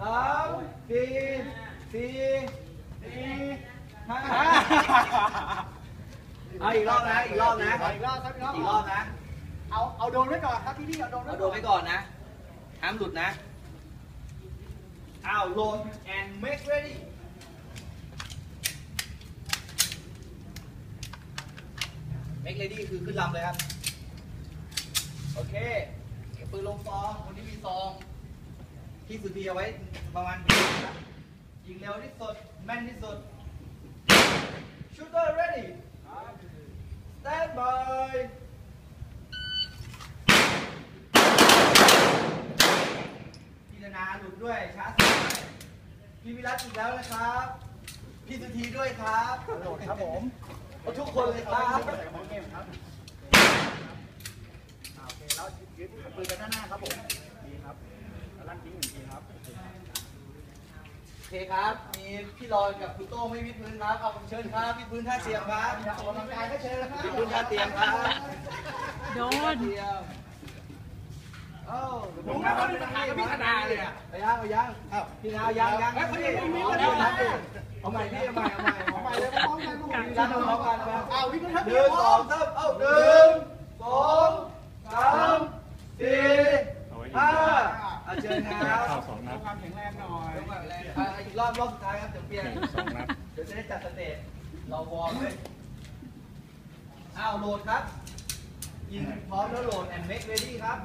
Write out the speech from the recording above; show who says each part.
Speaker 1: สามสี่สี่สี่ห้าเอาอีกรอบนะอีกรอบนะ
Speaker 2: อีกรอบครับอีกรอบ
Speaker 1: อีกรอบนะ
Speaker 2: เอาเอาโดนไว้ก่อนครับพี่พี่เอาโดนไว้
Speaker 1: เอา
Speaker 2: ก่
Speaker 1: โด
Speaker 2: อน
Speaker 1: นไปก่อนนะห้ามหลุดนะอ้าวโหลด and make ready make ready คือขึ้นลำเลยครับ โอเคเก็บปืนลงซอง คนที่มีซอง ที่สุดทีเอาไว้ประมาณนี้ครับยิงเร็วที่สุดแม่นที่สุด shooter ready stand by พี่ธนาหลุดด้วยช้าสุดพี่วิรัตอีกแล้วนะครับ พี่สุธีด้วยครับ
Speaker 2: โดดครับผม
Speaker 1: ทุกคนเลยครับ
Speaker 2: โอเคครับอ่าโอเคแล้วยืดปืนกันด้านหน้าครับผมดีครับแล้วลั่นทิ้งหนึ่งทีครับ
Speaker 1: โอเคครับ มีพี่ลอยกับคุณโต้งไม่วิดพื้นครับเอาเชิญครับวิดพื้นท่าเสียงครับ
Speaker 2: ออกกำลังกายก็เชิญแล้วครับ
Speaker 1: วิดพื้นท่าเตียงครับ
Speaker 3: โดน
Speaker 1: เตียงเอ้า
Speaker 2: ผมว่าเขาเป็นประธานกับพี่ธนาเลยอะ
Speaker 1: เอายังเอายังเอ้าพี่นาเอายังยัง
Speaker 2: เฮ้ยเขายังไม่มี
Speaker 1: เอา
Speaker 2: เลย
Speaker 1: ใหม่
Speaker 2: นะ
Speaker 1: เอาใหม่พี่เอาใหม่เอาใหม่เอา
Speaker 2: เอา
Speaker 1: ให
Speaker 2: ไป
Speaker 1: ม่
Speaker 2: เลยพร้อมกันลูก
Speaker 1: พี่รัตเอาพร้อมกันครับ
Speaker 2: เอาวิ่งกันครับ
Speaker 1: หนึ่งสองสามเอ้าหนึ่งสองสามสี่ห้า อะเชิญครับ
Speaker 4: เข้าสองนัด
Speaker 2: ความแข็งแรงหน่อย
Speaker 1: ยกแบบแรงอะอีกรอบรอบสุดท้ายครับเดี๋ยวเปลี่ยน
Speaker 4: สองนัด
Speaker 1: เดี๋ยวจะได้จัดสเตจเราวอร์มเลยอ้าวโหลดครับยิงพร้อมแล้วโหลด and make ready ครับ